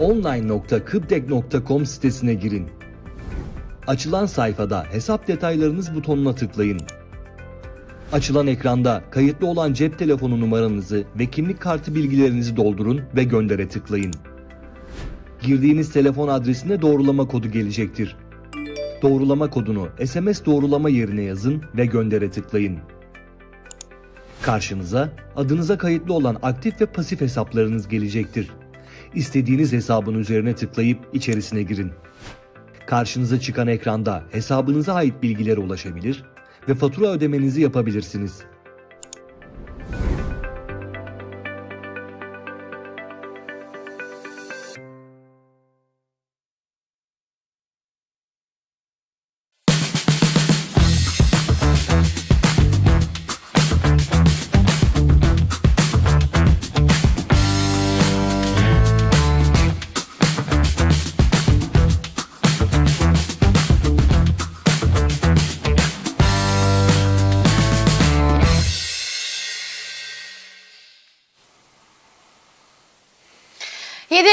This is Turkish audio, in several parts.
online.kıbdek.com sitesine girin. Açılan sayfada hesap detaylarınız butonuna tıklayın. Açılan ekranda kayıtlı olan cep telefonu numaranızı ve kimlik kartı bilgilerinizi doldurun ve göndere tıklayın. Girdiğiniz telefon adresine doğrulama kodu gelecektir. Doğrulama kodunu SMS doğrulama yerine yazın ve göndere tıklayın. Karşınıza adınıza kayıtlı olan aktif ve pasif hesaplarınız gelecektir. İstediğiniz hesabın üzerine tıklayıp içerisine girin. Karşınıza çıkan ekranda hesabınıza ait bilgilere ulaşabilir ve fatura ödemenizi yapabilirsiniz.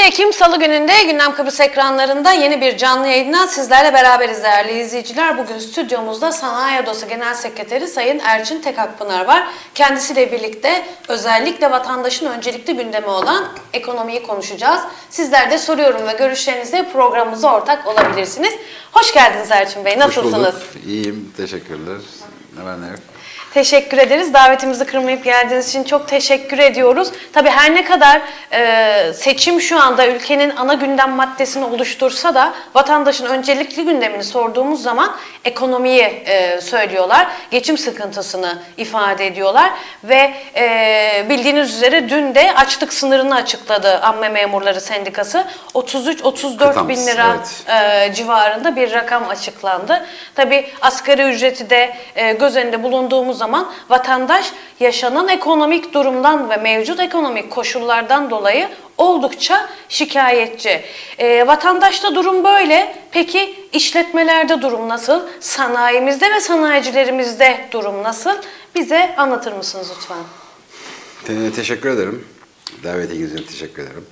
Ekim Salı gününde Gündem Kıbrıs ekranlarında yeni bir canlı yayından sizlerle beraberiz değerli izleyiciler. Bugün stüdyomuzda Sanayi Odası Genel Sekreteri Sayın Erçin Tekakpınar var. Kendisiyle birlikte özellikle vatandaşın öncelikli gündemi olan ekonomiyi konuşacağız. Sizler de soruyorum ve görüşlerinizle programımıza ortak olabilirsiniz. Hoş geldiniz Erçin Bey, Hoş nasılsınız? bulduk. İyiyim, teşekkürler. Ne var ne yok. Teşekkür ederiz. Davetimizi kırmayıp geldiğiniz için çok teşekkür ediyoruz. Tabii her ne kadar e, seçim şu anda ülkenin ana gündem maddesini oluştursa da vatandaşın öncelikli gündemini sorduğumuz zaman ekonomiyi e, söylüyorlar. Geçim sıkıntısını ifade ediyorlar ve e, bildiğiniz üzere dün de açlık sınırını açıkladı Amme Memurları Sendikası. 33-34 bin lira evet. e, civarında bir rakam açıklandı. Tabi asgari ücreti de e, göz önünde bulunduğumuz zaman vatandaş yaşanan ekonomik durumdan ve mevcut ekonomik koşullardan dolayı oldukça şikayetçi. E, vatandaşta durum böyle. Peki işletmelerde durum nasıl? Sanayimizde ve sanayicilerimizde durum nasıl? Bize anlatır mısınız lütfen? Te- teşekkür ederim. Davetiniz için teşekkür ederim.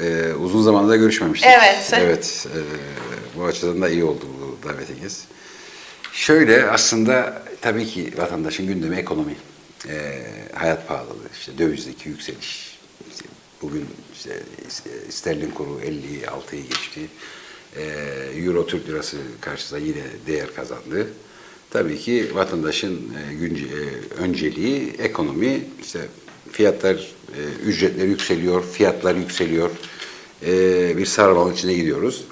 Ee, uzun zamandır da görüşmemiştik. Evet. Evet. e, bu açıdan da iyi oldu bu davetiniz. Şöyle aslında tabii ki vatandaşın gündemi ekonomi. Ee, hayat pahalılığı, işte dövizdeki yükseliş. İşte bugün işte sterlin kuru 56'yı geçti. Ee, Euro Türk lirası karşısında yine değer kazandı. Tabii ki vatandaşın e, günce, e, önceliği ekonomi. İşte fiyatlar, e, ücretler yükseliyor, fiyatlar yükseliyor. E, bir sarmalın içine gidiyoruz.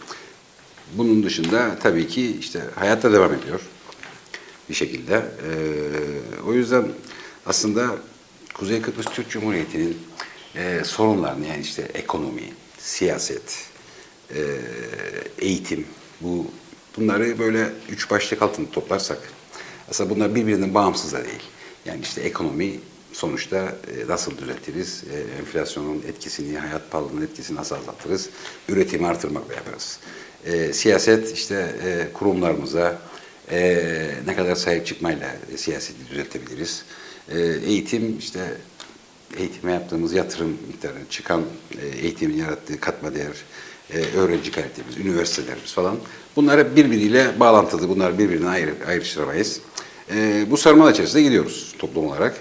Bunun dışında tabii ki işte hayatta devam ediyor bir şekilde. E, o yüzden aslında Kuzey Kıbrıs Türk Cumhuriyeti'nin e, sorunlarını yani işte ekonomi, siyaset, e, eğitim, bu bunları böyle üç başlık altında toplarsak aslında bunlar birbirinden bağımsız da değil. Yani işte ekonomi sonuçta e, nasıl düzeltiriz, e, enflasyonun etkisini, hayat pahalılığının etkisini nasıl azaltırız, üretimi artırmakla yaparız. E, siyaset işte e, kurumlarımıza e, ne kadar sahip çıkmayla e, siyaseti düzeltebiliriz. E, eğitim işte eğitime yaptığımız yatırım miktarı, çıkan e, eğitimin yarattığı katma değer, e, öğrenci kalitemiz, üniversitelerimiz falan. Bunlar birbiriyle bağlantılı. Bunlar birbirinden ayrı, ayrıştıramayız. E, bu sarmal içerisinde gidiyoruz toplum olarak.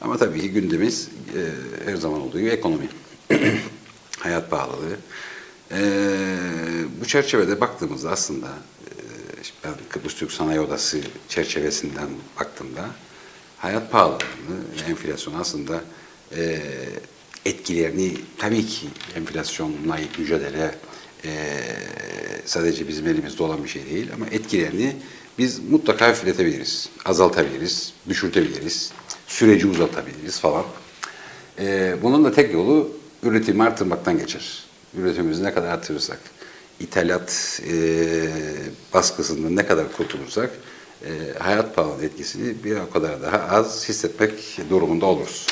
Ama tabii ki gündemimiz e, her zaman olduğu gibi ekonomi. Hayat pahalılığı. E, bu çerçevede baktığımızda aslında ben Kıbrıs Türk Sanayi Odası çerçevesinden baktığımda hayat pahalılığını, enflasyon aslında e, etkilerini tabii ki enflasyonla mücadele e, sadece bizim elimizde olan bir şey değil ama etkilerini biz mutlaka hafifletebiliriz, azaltabiliriz, düşürtebiliriz, süreci uzatabiliriz falan. E, bunun da tek yolu üretimi artırmaktan geçer. Üretimimizi ne kadar artırırsak, ithalat e, baskısından ne kadar kurtulursak e, hayat pahalılığı etkisini bir o kadar daha az hissetmek durumunda oluruz.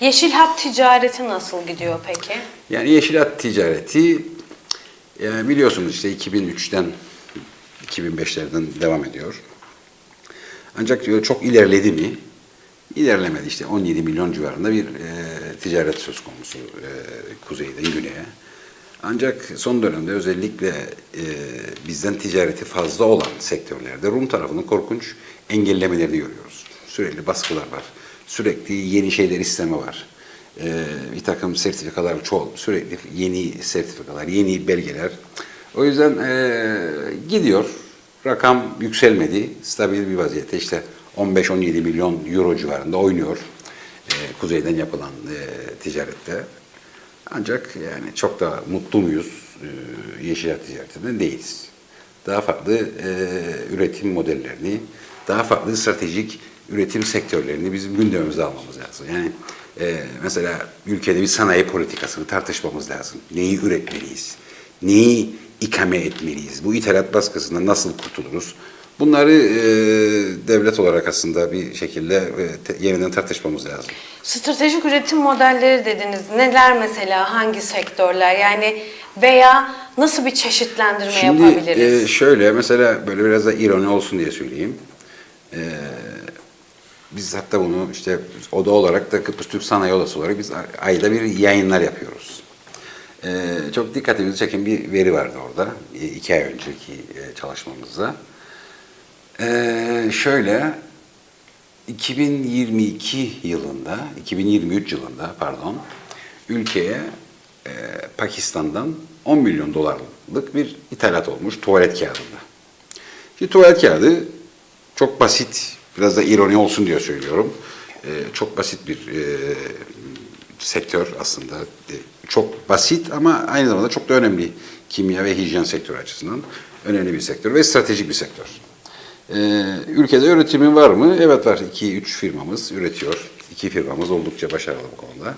Yeşil hat ticareti nasıl gidiyor peki? Yani yeşil hat ticareti yani biliyorsunuz işte 2003'ten 2005'lerden devam ediyor. Ancak diyor çok ilerledi mi? İlerlemedi işte 17 milyon civarında bir e, ticaret söz konusu e, kuzeyden güneye. Ancak son dönemde özellikle e, bizden ticareti fazla olan sektörlerde Rum tarafının korkunç engellemelerini görüyoruz. Sürekli baskılar var. Sürekli yeni şeyler isteme var. E, bir takım sertifikalar çoğal. Sürekli yeni sertifikalar, yeni belgeler. O yüzden e, gidiyor. Rakam yükselmedi. Stabil bir vaziyette işte 15-17 milyon euro civarında oynuyor. E, kuzeyden yapılan e, ticarette. Ancak yani çok da mutlu muyuz e, yeşil ticaretinden değiliz. Daha farklı e, üretim modellerini, daha farklı stratejik üretim sektörlerini bizim gündemimize almamız lazım. Yani e, mesela ülkede bir sanayi politikasını tartışmamız lazım. Neyi üretmeliyiz? Neyi ikame etmeliyiz? Bu ithalat baskısından nasıl kurtuluruz? Bunları e, devlet olarak aslında bir şekilde e, te- yeniden tartışmamız lazım. Stratejik üretim modelleri dediniz. Neler mesela? Hangi sektörler? Yani veya nasıl bir çeşitlendirme Şimdi yapabiliriz? e, şöyle mesela böyle biraz da ironi olsun diye söyleyeyim. E, biz hatta bunu işte oda olarak da Kıbrıs Türk Sanayi Odası olarak biz ayda bir yayınlar yapıyoruz. E, çok dikkatimizi çeken bir veri vardı orada. E, iki ay önceki e, çalışmamızda. E, şöyle 2022 yılında, 2023 yılında pardon, ülkeye e, Pakistan'dan 10 milyon dolarlık bir ithalat olmuş tuvalet kağıdında. Şimdi tuvalet kağıdı çok basit, biraz da ironi olsun diye söylüyorum. E, çok basit bir e, sektör aslında. E, çok basit ama aynı zamanda çok da önemli kimya ve hijyen sektörü açısından önemli bir sektör ve stratejik bir sektör. Ee, ülkede üretimi var mı? Evet var. 2-3 firmamız üretiyor. İki firmamız oldukça başarılı bu konuda.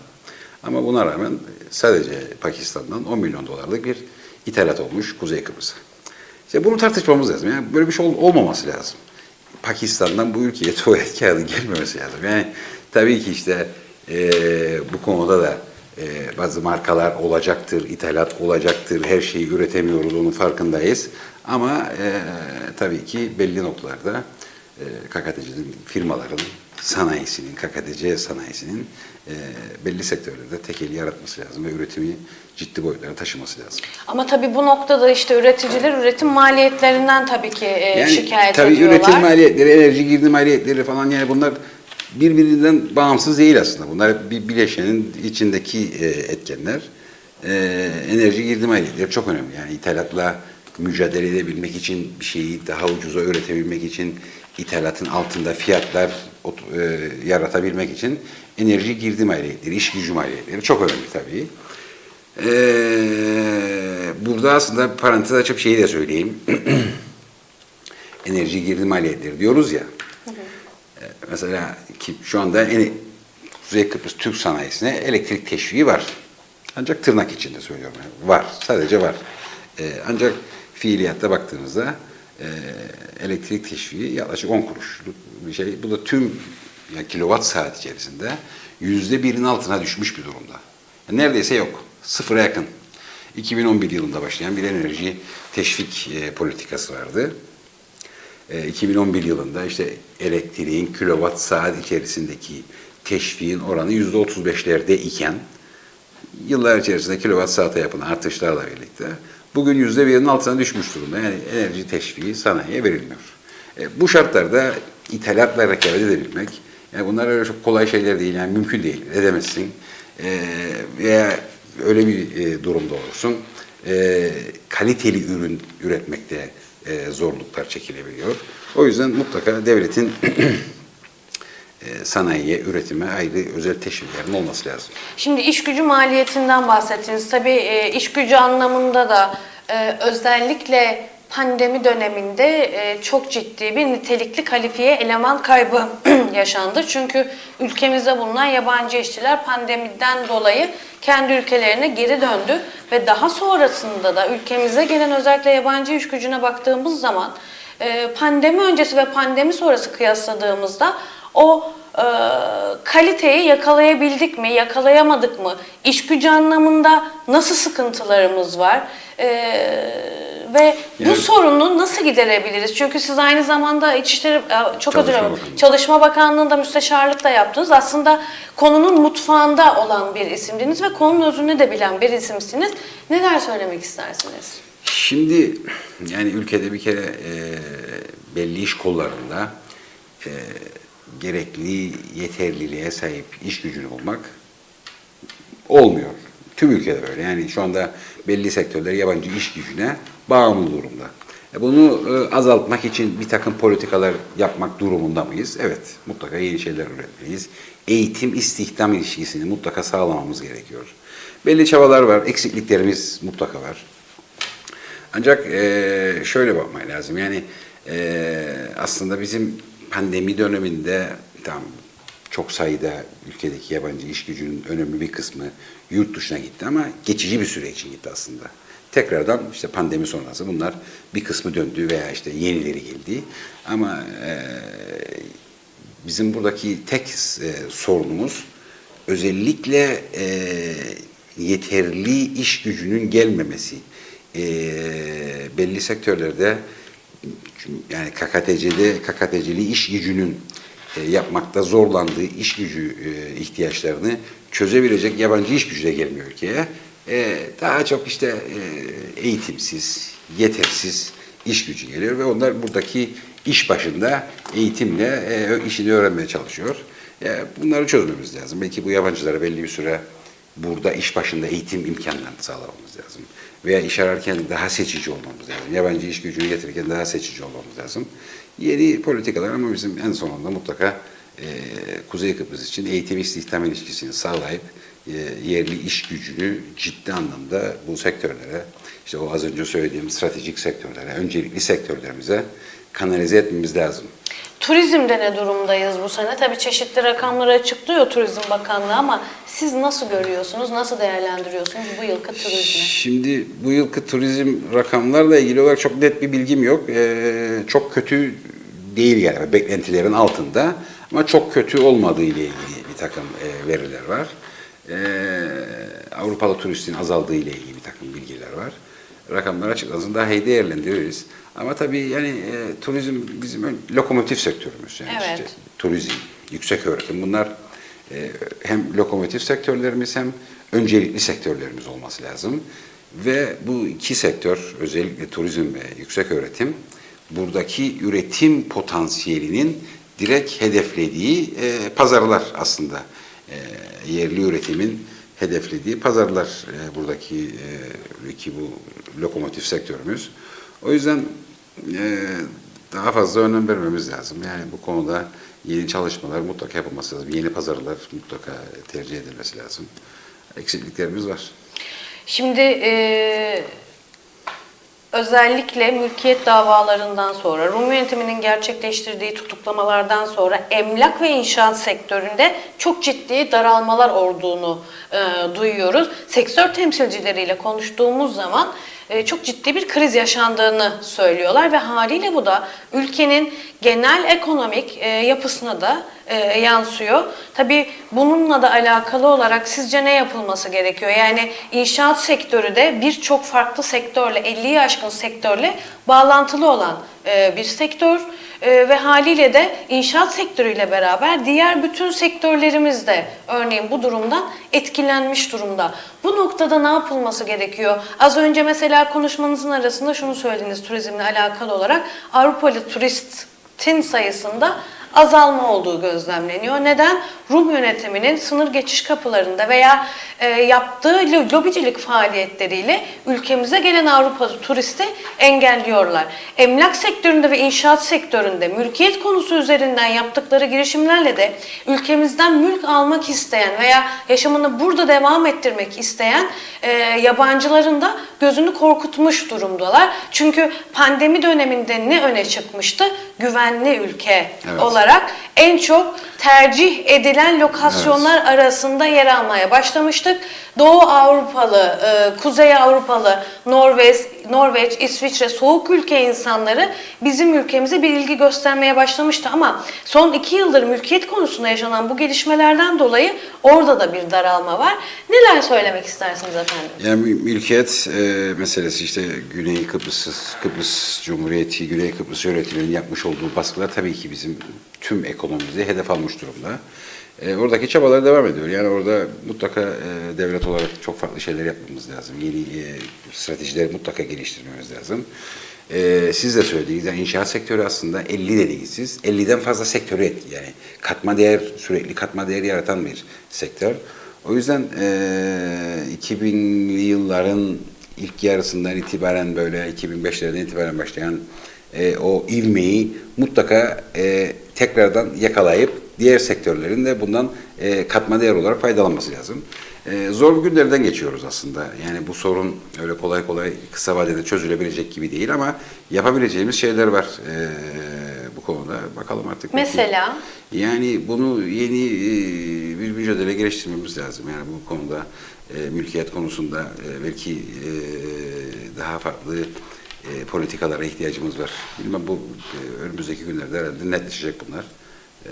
Ama buna rağmen sadece Pakistan'dan 10 milyon dolarlık bir ithalat olmuş Kuzey Kıbrıs'a. İşte bunu tartışmamız lazım. Yani böyle bir şey ol- olmaması lazım. Pakistan'dan bu ülkeye tuvalet kağıdı gelmemesi lazım. Yani tabii ki işte eee, bu konuda da eee, bazı markalar olacaktır, ithalat olacaktır, her şeyi üretemiyoruz, onun farkındayız. Ama eee, tabii ki belli noktalarda eee KKTC'nin firmaların sanayisinin, KKTC sanayisinin eee, belli sektörlerde tekeli yaratması lazım ve üretimi ciddi boyutlara taşıması lazım. Ama tabii bu noktada işte üreticiler üretim maliyetlerinden tabii ki e, şikayet tabii ediyorlar. üretim maliyetleri, enerji girdi maliyetleri falan yani bunlar birbirinden bağımsız değil aslında. Bunlar bir bileşenin içindeki e, etkenler. E, enerji girdi maliyetleri çok önemli. Yani ithalatla mücadele edebilmek için bir şeyi daha ucuza üretebilmek için ithalatın altında fiyatlar e, yaratabilmek için enerji girdi maliyetleri, iş gücü maliyetleri çok önemli tabii. Ee, burada aslında parantez açıp şeyi de söyleyeyim. Enerji girdi maliyetleri diyoruz ya. Ee, mesela ki şu anda en, Kuzey Kıbrıs Türk sanayisine elektrik teşviği var. Ancak tırnak içinde söylüyorum. yani. Var. Sadece var. Ee, ancak fiiliyatta baktığımızda e, elektrik teşviği yaklaşık 10 kuruşluk bir şey. Bu da tüm yani kilowatt saat içerisinde yüzde birin altına düşmüş bir durumda. Yani neredeyse yok. Sıfıra yakın. 2011 yılında başlayan bir enerji teşvik e, politikası vardı. E, 2011 yılında işte elektriğin kilowatt saat içerisindeki teşviğin oranı yüzde 35'lerde iken yıllar içerisinde kilowatt saate yapılan artışlarla birlikte bugün yüzde birinin altına düşmüş durumda. Yani enerji teşviği sanayiye verilmiyor. E, bu şartlarda ithalatla rekabet edebilmek, yani bunlar öyle çok kolay şeyler değil, yani mümkün değil, edemezsin. E, veya öyle bir e, durumda olursun, e, kaliteli ürün üretmekte e, zorluklar çekilebiliyor. O yüzden mutlaka devletin sanayiye, üretime ayrı özel teşviklerin olması lazım. Şimdi iş gücü maliyetinden bahsettiniz. Tabii e, iş gücü anlamında da e, özellikle pandemi döneminde e, çok ciddi bir nitelikli kalifiye eleman kaybı yaşandı. Çünkü ülkemizde bulunan yabancı işçiler pandemiden dolayı kendi ülkelerine geri döndü ve daha sonrasında da ülkemize gelen özellikle yabancı iş gücüne baktığımız zaman e, pandemi öncesi ve pandemi sonrası kıyasladığımızda o e, kaliteyi yakalayabildik mi, yakalayamadık mı? İş gücü anlamında nasıl sıkıntılarımız var? E, ve bu Yani- sorunu nasıl giderebiliriz? Çünkü siz aynı zamanda İçişleri, e, çok özür Çalışma dilerim. Çalışma Bakanlığı'nda müsteşarlık da yaptınız. Aslında konunun mutfağında olan bir isimdiniz ve konunun özünü de bilen bir isimsiniz. Neler söylemek istersiniz? Şimdi yani ülkede bir kere e, belli iş kollarında e, gerekli yeterliliğe sahip iş gücünü bulmak olmuyor. Tüm ülkede böyle. Yani şu anda belli sektörler yabancı iş gücüne bağımlı durumda. E, Bunu e, azaltmak için bir takım politikalar yapmak durumunda mıyız? Evet, mutlaka yeni şeyler üretmeliyiz. Eğitim istihdam ilişkisini mutlaka sağlamamız gerekiyor. Belli çabalar var, eksikliklerimiz mutlaka var. Ancak eee, şöyle bakmak lazım. Yani aslında bizim pandemi döneminde tam çok sayıda ülkedeki yabancı iş gücünün önemli bir kısmı yurt dışına gitti ama geçici bir süre için gitti aslında. Tekrardan işte pandemi sonrası bunlar bir kısmı döndü veya işte yenileri geldi. Ama eee, bizim buradaki tek e, sorunumuz özellikle e, yeterli iş gücünün gelmemesi. E, belli sektörlerde yani KKTC'de KKTC'li iş gücünün e, yapmakta zorlandığı iş gücü e, ihtiyaçlarını çözebilecek yabancı iş gücü de gelmiyor ülkeye. E, daha çok işte e, eğitimsiz, yetersiz iş gücü geliyor ve onlar buradaki iş başında eğitimle e, işini öğrenmeye çalışıyor. E, bunları çözmemiz lazım. Belki bu yabancılara belli bir süre burada iş başında eğitim imkanlarını sağlamamız lazım. Veya iş ararken daha seçici olmamız lazım. Yabancı iş gücünü getirirken daha seçici olmamız lazım. Yeni politikalar ama bizim en sonunda mutlaka e, Kuzey Kıbrıs için eğitim istihdam ilişkisini sağlayıp e, yerli iş gücünü ciddi anlamda bu sektörlere, işte o az önce söylediğim stratejik sektörlere, öncelikli sektörlerimize kanalize etmemiz lazım. Turizmde ne durumdayız bu sene? Tabii çeşitli rakamları açıklıyor Turizm Bakanlığı ama siz nasıl görüyorsunuz, nasıl değerlendiriyorsunuz bu yılki turizmi? Şimdi bu yılki turizm rakamlarla ilgili olarak çok net bir bilgim yok. Ee, çok kötü değil yani beklentilerin altında ama çok kötü olmadığı ile ilgili bir takım e, veriler var. Ee, Avrupalı turistin azaldığı ile ilgili bir takım bilgiler var. Rakamlar açıklasın daha iyi değerlendiririz. Ama tabii yani e, turizm bizim lokomotif sektörümüz. Yani Evet. işte turizm, yüksek öğretim bunlar e, hem lokomotif sektörlerimiz hem öncelikli sektörlerimiz olması lazım. Ve bu iki sektör özellikle turizm ve yüksek öğretim buradaki üretim potansiyelinin direkt hedeflediği e, pazarlar aslında. E, yerli üretimin hedeflediği pazarlar e, buradaki e, ki bu lokomotif sektörümüz. O yüzden e, daha fazla önem vermemiz lazım. Yani bu konuda yeni çalışmalar mutlaka yapılması lazım. Yeni pazarlar mutlaka tercih edilmesi lazım. Eksikliklerimiz var. Şimdi e, özellikle mülkiyet davalarından sonra, Rum yönetiminin gerçekleştirdiği tutuklamalardan sonra emlak ve inşaat sektöründe çok ciddi daralmalar olduğunu e, duyuyoruz. Sektör temsilcileriyle konuştuğumuz zaman çok ciddi bir kriz yaşandığını söylüyorlar ve haliyle bu da ülkenin genel ekonomik e, yapısına da e, yansıyor. Tabii bununla da alakalı olarak sizce ne yapılması gerekiyor? Yani inşaat sektörü de birçok farklı sektörle, 50'yi aşkın sektörle bağlantılı olan e, bir sektör. E, ve haliyle de inşaat sektörüyle beraber diğer bütün sektörlerimiz de örneğin bu durumdan etkilenmiş durumda. Bu noktada ne yapılması gerekiyor? Az önce mesela konuşmanızın arasında şunu söylediniz turizmle alakalı olarak Avrupalı turistin sayısında azalma olduğu gözlemleniyor. Neden? Rum yönetiminin sınır geçiş kapılarında veya e, yaptığı lo- lobicilik faaliyetleriyle ülkemize gelen Avrupalı turisti engelliyorlar. Emlak sektöründe ve inşaat sektöründe mülkiyet konusu üzerinden yaptıkları girişimlerle de ülkemizden mülk almak isteyen veya yaşamını burada devam ettirmek isteyen e, yabancıların da gözünü korkutmuş durumdalar. Çünkü pandemi döneminde ne öne çıkmıştı? Güvenli ülke Evet. olarak en çok tercih edilen lokasyonlar arasında yer almaya başlamıştık. Doğu Avrupalı, e, Kuzey Avrupalı, Norveç, Norveç, İsviçre, soğuk ülke insanları bizim ülkemize bir ilgi göstermeye başlamıştı ama son iki yıldır mülkiyet konusunda yaşanan bu gelişmelerden dolayı orada da bir daralma var. Neler söylemek istersiniz efendim? Yani mü- mülkiyet e, meselesi işte Güney Kıbrıs, Kıbrıs Cumhuriyeti, Güney Kıbrıs yönetiminin yapmış olduğu baskılar tabii ki bizim tüm ekonomimizi hedef almış durumda. E, oradaki çabalar devam ediyor. Yani orada mutlaka e, devlet olarak çok farklı şeyler yapmamız lazım. Yeni e, stratejileri mutlaka geliştirmemiz lazım. E, siz de söylediğiniz yani inşaat sektörü aslında 50 dediğiniz siz 50'den fazla sektörü etki yani katma değer sürekli katma değer yaratan bir sektör. O yüzden eee 2000'li yılların ilk yarısından itibaren böyle 2005'lerden itibaren başlayan eee, o ivmeyi mutlaka eee, tekrardan yakalayıp diğer sektörlerin de bundan eee, katma değer olarak faydalanması lazım. Eee, zor günlerden geçiyoruz aslında. Yani bu sorun öyle kolay kolay kısa vadede çözülebilecek gibi değil ama yapabileceğimiz şeyler var eee, bu konuda. Bakalım artık. belki- Mesela? yani bunu yeni e, bir mücadele geliştirmemiz lazım. Yani bu konuda e, mülkiyet konusunda e, belki e, daha farklı e, politikalara ihtiyacımız var. Bilmem bu e, önümüzdeki günlerde herhalde netleşecek bunlar. E,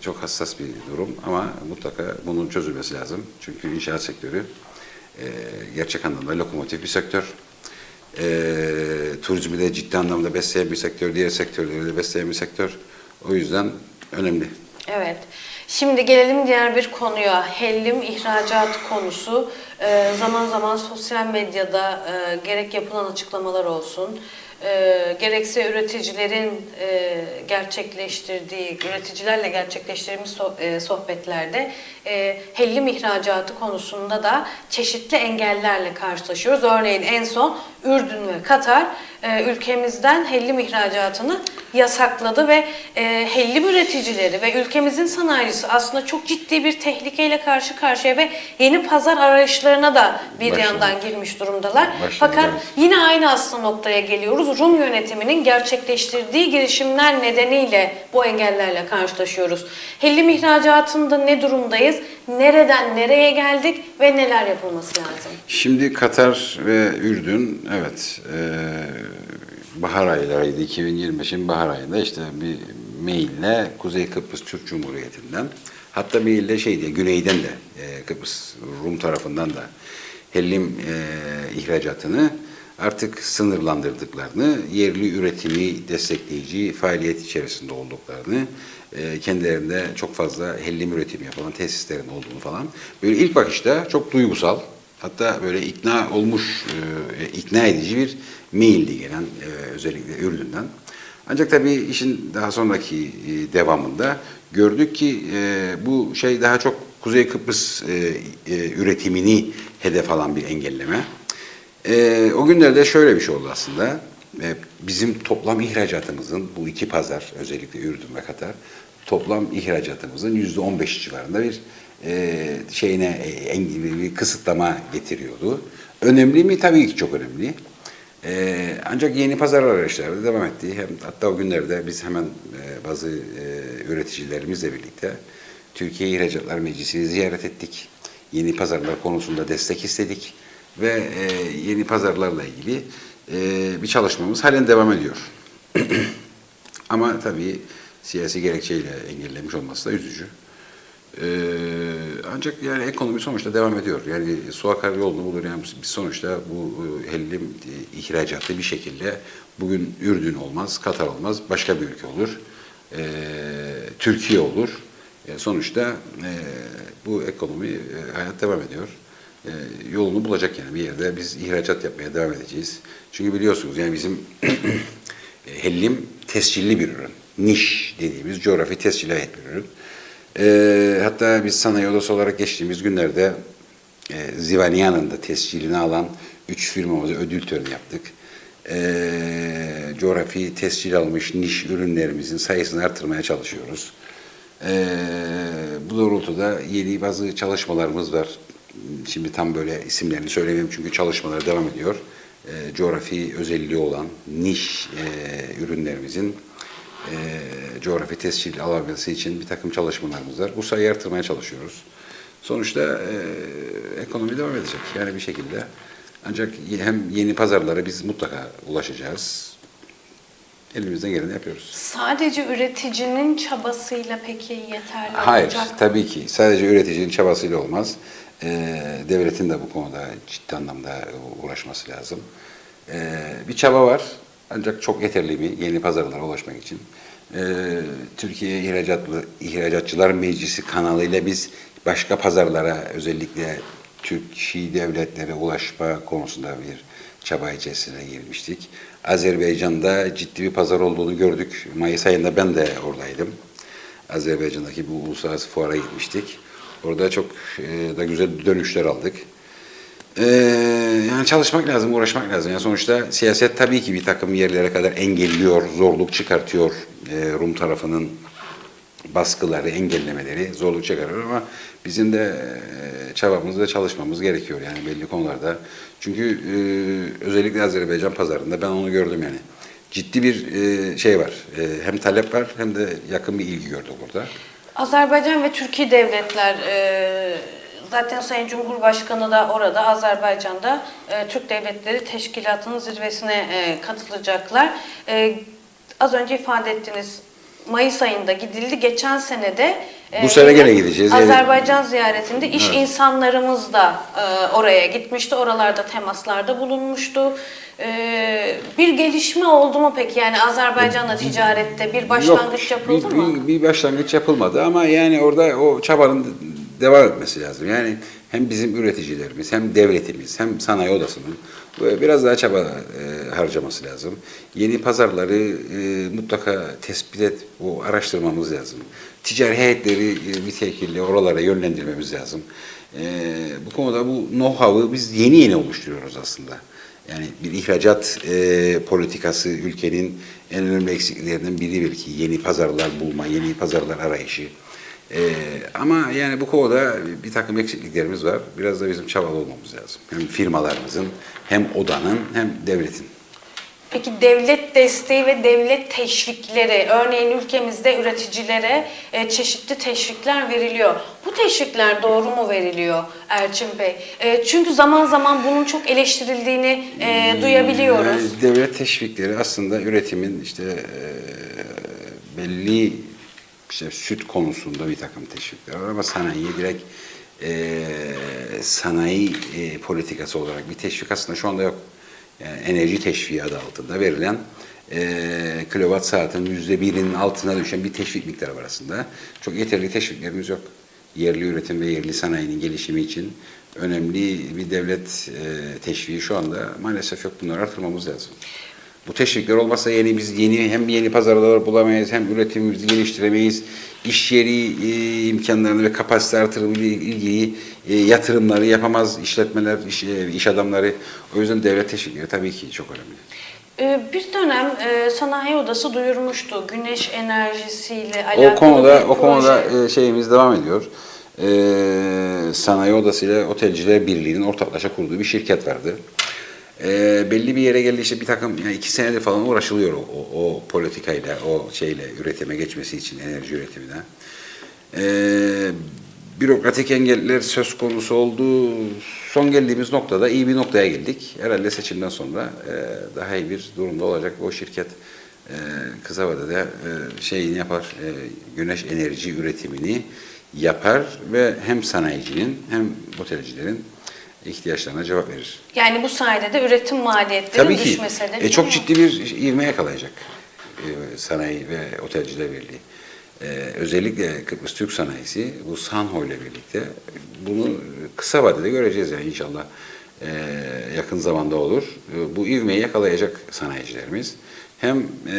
çok hassas bir durum ama mutlaka bunun çözülmesi lazım. Çünkü inşaat sektörü e, gerçek anlamda lokomotif bir sektör. E, turizmi de ciddi anlamda besleyen bir sektör, diğer sektörleri de besleyen bir sektör. O yüzden önemli. Evet. Şimdi gelelim diğer bir konuya. Hellim ihracat konusu. Ee, zaman zaman sosyal medyada e, gerek yapılan açıklamalar olsun, e, gerekse üreticilerin e, gerçekleştirdiği, üreticilerle gerçekleştirdiğimiz so- sohbetlerde e, hellim ihracatı konusunda da çeşitli engellerle karşılaşıyoruz. Örneğin en son Ürdün ve Katar ülkemizden hellim ihracatını yasakladı ve e, hellim üreticileri ve ülkemizin sanayicisi aslında çok ciddi bir tehlikeyle karşı karşıya ve yeni pazar arayışlarına da bir Başladı. yandan girmiş durumdalar. Başladı, Fakat yine aynı aslında noktaya geliyoruz. Rum yönetiminin gerçekleştirdiği girişimler nedeniyle bu engellerle karşılaşıyoruz. Hellim ihracatında ne durumdayız? Nereden nereye geldik ve neler yapılması lazım? Şimdi Katar ve Ürdün, evet, e, bahar aylarıydı, 2025'in bahar ayında işte bir maille Kuzey Kıbrıs Türk Cumhuriyeti'nden, hatta maille şey diye güneyden de e, Kıbrıs Rum tarafından da hellim e, ihracatını artık sınırlandırdıklarını, yerli üretimi destekleyici faaliyet içerisinde olduklarını, e, kendilerinde çok fazla hellim üretimi yapılan tesislerin olduğunu falan. Böyle ilk bakışta çok duygusal, hatta böyle ikna olmuş, e, ikna edici bir maildi gelen e, özellikle Ürdün'den. Ancak tabii işin daha sonraki e, devamında gördük ki e, bu şey daha çok Kuzey Kıbrıs e, e, üretimini hedef alan bir engelleme. O günlerde şöyle bir şey oldu aslında. Bizim toplam ihracatımızın bu iki pazar özellikle Ürdün ve Katar toplam ihracatımızın yüzde on beş civarında bir şeyine e, bir kısıtlama getiriyordu. Önemli mi? Tabii ki çok önemli. Ee, ancak yeni pazar arayışları devam etti. Hem, hatta o günlerde biz hemen e, bazı e, üreticilerimizle birlikte Türkiye İhracatlar Meclisi'ni ziyaret ettik. Yeni pazarlar konusunda destek istedik ve e, yeni pazarlarla ilgili e, bir çalışmamız halen devam ediyor. Ama tabii siyasi gerekçeyle engellemiş olması da üzücü. Ee, ancak yani ekonomi sonuçta devam ediyor. Yani su akar yolunu bulur. Yani biz sonuçta bu e, hellim e, ihracatı bir şekilde bugün Ürdün olmaz, Katar olmaz, başka bir ülke olur. Ee, Türkiye olur. E, sonuçta e, bu ekonomi e, hayat devam ediyor. E, yolunu bulacak yani bir yerde biz ihracat yapmaya devam edeceğiz. Çünkü biliyorsunuz yani bizim hellim tescilli bir ürün. Niş dediğimiz coğrafi tescile ait bir ürün. E, hatta biz sanayi odası olarak geçtiğimiz günlerde e, Zivania'nın da tescilini alan üç firmamıza ödül töreni yaptık. E, coğrafi tescil almış niş ürünlerimizin sayısını artırmaya çalışıyoruz. E, bu doğrultuda yeni bazı çalışmalarımız var. Şimdi tam böyle isimlerini söylemeyeyim çünkü çalışmalar devam ediyor. E, coğrafi özelliği olan niş e, ürünlerimizin e, coğrafi tescil alabilmesi için bir takım çalışmalarımız var. Bu sayıyı artırmaya çalışıyoruz. Sonuçta e, ekonomi devam edecek yani bir şekilde. Ancak hem yeni pazarlara biz mutlaka ulaşacağız. Elimizden geleni yapıyoruz. Sadece üreticinin çabasıyla peki yeterli Hayır, olacak mı? tabii ki. Sadece üreticinin çabasıyla olmaz. Ee, devletin de bu konuda ciddi anlamda uğraşması lazım. Ee, bir çaba var. Ancak çok yeterli mi yeni pazarlara ulaşmak için? Ee, Türkiye İhracatlı, İhracatçılar Meclisi kanalıyla biz başka pazarlara özellikle Türk Şii devletlere ulaşma konusunda bir çaba içerisine girmiştik. Azerbaycan'da ciddi bir pazar olduğunu gördük. Mayıs ayında ben de oradaydım. Azerbaycan'daki bu uluslararası fuara gitmiştik. Orada çok e, da güzel dönüşler aldık. E, yani çalışmak lazım, uğraşmak lazım. Yani sonuçta siyaset tabii ki bir takım yerlere kadar engelliyor, zorluk çıkartıyor e, Rum tarafının baskıları, engellemeleri zorluk çıkarıyor ama bizim de e, çabamız çalışmamız gerekiyor yani belli konularda. Çünkü e, özellikle Azerbaycan pazarında ben onu gördüm yani. Ciddi bir e, şey var. E, hem talep var hem de yakın bir ilgi gördük orada. Azerbaycan ve Türkiye devletler e, zaten Sayın Cumhurbaşkanı da orada Azerbaycan'da e, Türk Devletleri Teşkilatı'nın zirvesine e, katılacaklar. E, az önce ifade ettiniz Mayıs ayında gidildi. Geçen sene de e, Bu sene yine gene gideceğiz. Yani- Azerbaycan ziyaretinde iş insanlarımız da e, oraya gitmişti. Oralarda temaslarda bulunmuştu. E, bir gelişme oldu mu peki? Yani Azerbaycan'la ticarette bir başlangıç Yok, yapıldı bir, mı? Bir, bir başlangıç yapılmadı ama yani orada o çabanın devam etmesi lazım. Yani hem bizim üreticilerimiz hem devletimiz hem sanayi odasının biraz daha çaba e, harcaması lazım. Yeni pazarları e, mutlaka tespit et, o araştırmamız lazım. Ticari heyetleri e, bir şekilde oralara yönlendirmemiz lazım. E, bu konuda bu know-how'ı biz yeni yeni oluşturuyoruz aslında. Yani bir ihracat e, politikası ülkenin en önemli eksikliklerinden biri belki yeni pazarlar bulma, yeni pazarlar arayışı. E, ama yani bu konuda bir takım eksikliklerimiz var. Biraz da bizim çabalı olmamız lazım. Hem firmalarımızın, hem odanın, hem devletin. Peki devlet desteği ve devlet teşvikleri, örneğin ülkemizde üreticilere e, çeşitli teşvikler veriliyor. Bu teşvikler doğru mu veriliyor Erçin Bey? E, çünkü zaman zaman bunun çok eleştirildiğini e, duyabiliyoruz. Yani devlet teşvikleri aslında üretimin işte e, belli işte süt konusunda bir takım teşvikler var ama sanayiye direkt e, sanayi e, politikası olarak bir teşvik aslında şu anda yok. Yani enerji teşviği adı altında verilen e, kilowatt saatin yüzde birinin altına düşen bir teşvik miktarı var aslında. Çok yeterli teşviklerimiz yok. Yerli üretim ve yerli sanayinin gelişimi için önemli bir devlet e, teşviği şu anda maalesef yok. Bunları artırmamız lazım. Bu teşvikler olmazsa yeni biz yeni hem yeni pazarlar bulamayız hem üretimimizi geliştiremeyiz. İş yeri e, imkanlarını ve kapasite artırımı ile ilgili e, yatırımları yapamaz işletmeler, iş, e, iş adamları. O yüzden devlet teşvikleri tabii ki çok önemli. E, bir dönem e, sanayi odası duyurmuştu güneş enerjisiyle alakalı O konuda o konuda e, şeyimiz devam ediyor. Sanayi Odası ile Otelciler Birliği'nin ortaklaşa kurduğu bir şirket vardı. E, belli bir yere geldi işte bir takım yani iki senedir falan uğraşılıyor o, o, o politikayla, o şeyle üretime geçmesi için enerji üretimine. E, bürokratik engeller söz konusu oldu. Son geldiğimiz noktada iyi bir noktaya geldik. Herhalde seçimden sonra e, daha iyi bir durumda olacak. O şirket e, kısa vadede e, şeyini yapar, e, güneş enerji üretimini yapar ve hem sanayicinin hem otelcilerin ihtiyaçlarına cevap verir. Yani bu sayede de üretim maliyetlerinin Tabii ki düşmesi de e, çok ciddi bir ivme yakalayacak e, sanayi ve otelciler birliği. E, özellikle Kıbrıs Türk sanayisi bu Sanho ile birlikte bunu kısa vadede göreceğiz yani inşallah e, yakın zamanda olur. E, bu ivmeyi yakalayacak sanayicilerimiz hem e,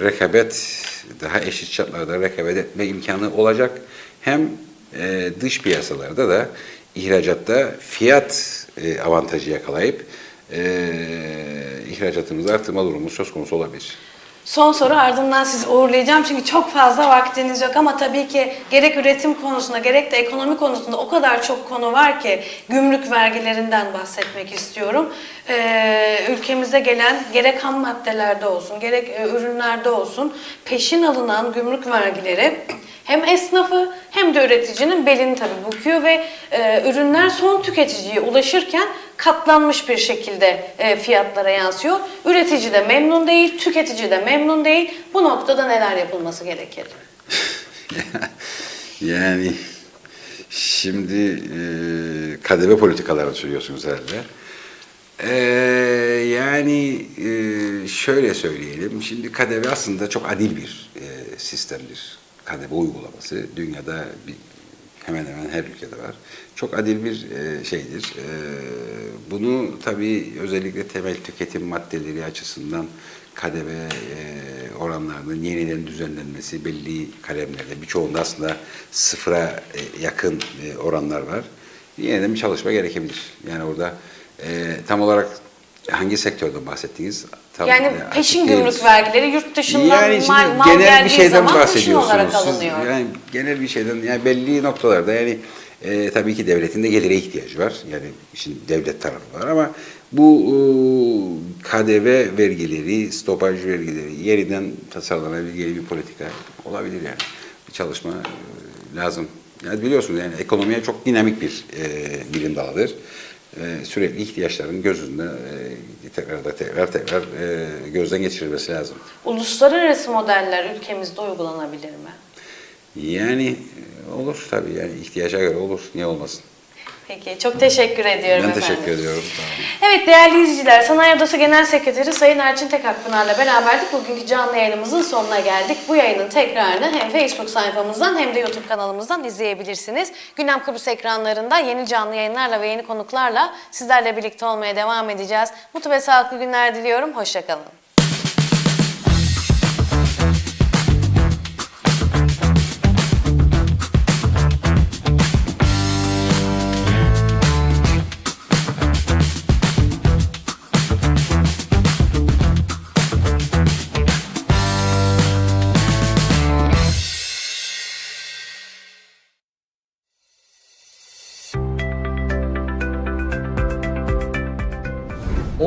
rekabet daha eşit şartlarda rekabet etme imkanı olacak hem e, dış piyasalarda da ihracatta fiyat e, avantajı yakalayıp e, ihracatımızı artırma durumu söz konusu olabilir. Son soru ardından sizi uğurlayacağım çünkü çok fazla vaktiniz yok ama tabii ki gerek üretim konusunda gerek de ekonomi konusunda o kadar çok konu var ki gümrük vergilerinden bahsetmek istiyorum. Ee, ülkemize gelen gerek ham maddelerde olsun gerek e, ürünlerde olsun peşin alınan gümrük vergileri hem esnafı hem de üreticinin belini tabii büküyor ve e, ürünler son tüketiciye ulaşırken katlanmış bir şekilde e, fiyatlara yansıyor. Üretici de memnun değil, tüketici de memnun değil. Bu noktada neler yapılması gerekir? Yani şimdi e, kademe politikaları söylüyorsunuz herhalde. E, yani e, şöyle söyleyelim. Şimdi kademe aslında çok adil bir e, sistemdir. Kademe uygulaması dünyada bir, hemen hemen her ülkede var. Çok adil bir e, şeydir. E, bunu tabii özellikle temel tüketim maddeleri açısından kademe e, oranlarının yeniden düzenlenmesi belli kalemlerde birçoğunda aslında sıfıra yakın oranlar var. Yeniden bir çalışma gerekebilir. Yani orada tam olarak hangi sektörden bahsettiniz? Tam, Yani peşin değiliz. gümrük vergileri yurt dışından Yani şimdi mal, mal genel bir şeyden bahsediyorsunuz. Siz yani genel bir şeyden yani belli noktalarda yani e, tabii ki devletin de gelire ihtiyacı var. Yani şimdi devlet tarafı var ama bu e, KDV vergileri, stopaj vergileri yeniden tasarlanabileceği bir politika olabilir yani. Bir çalışma e, lazım. Yani biliyorsunuz yani ekonomiye çok dinamik bir e, bilim dalıdır. E, sürekli ihtiyaçların göz önünde e, tekrar da tekrar tekrar e, gözden geçirilmesi lazım. Uluslararası modeller ülkemizde uygulanabilir mi? Yani e, olur tabii yani ihtiyaca göre olur. Niye olmasın? Peki, çok teşekkür ediyorum Ben efendim. teşekkür ediyorum. Evet değerli izleyiciler, Sanayi Odası Genel Sekreteri Sayın Erçin Tekakpınar'la beraberdik. Bugünkü canlı yayınımızın sonuna geldik. Bu yayının tekrarını hem Facebook sayfamızdan hem de YouTube kanalımızdan izleyebilirsiniz. Gündem Kıbrıs ekranlarında yeni canlı yayınlarla ve yeni konuklarla sizlerle birlikte olmaya devam edeceğiz. Mutlu ve sağlıklı günler diliyorum. Hoşçakalın.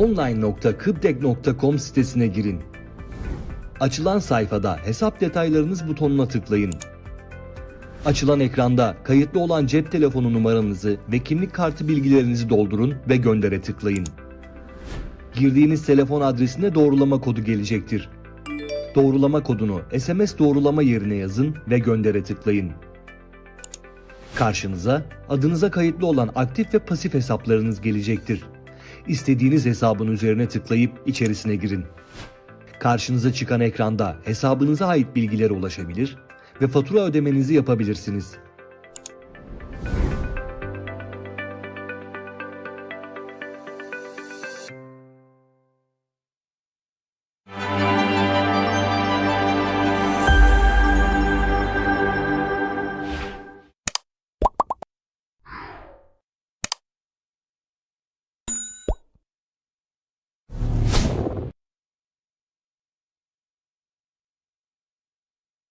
online.kıbdek.com sitesine girin. Açılan sayfada hesap detaylarınız butonuna tıklayın. Açılan ekranda kayıtlı olan cep telefonu numaranızı ve kimlik kartı bilgilerinizi doldurun ve göndere tıklayın. Girdiğiniz telefon adresine doğrulama kodu gelecektir. Doğrulama kodunu SMS doğrulama yerine yazın ve göndere tıklayın. Karşınıza adınıza kayıtlı olan aktif ve pasif hesaplarınız gelecektir. İstediğiniz hesabın üzerine tıklayıp içerisine girin. Karşınıza çıkan ekranda hesabınıza ait bilgilere ulaşabilir ve fatura ödemenizi yapabilirsiniz.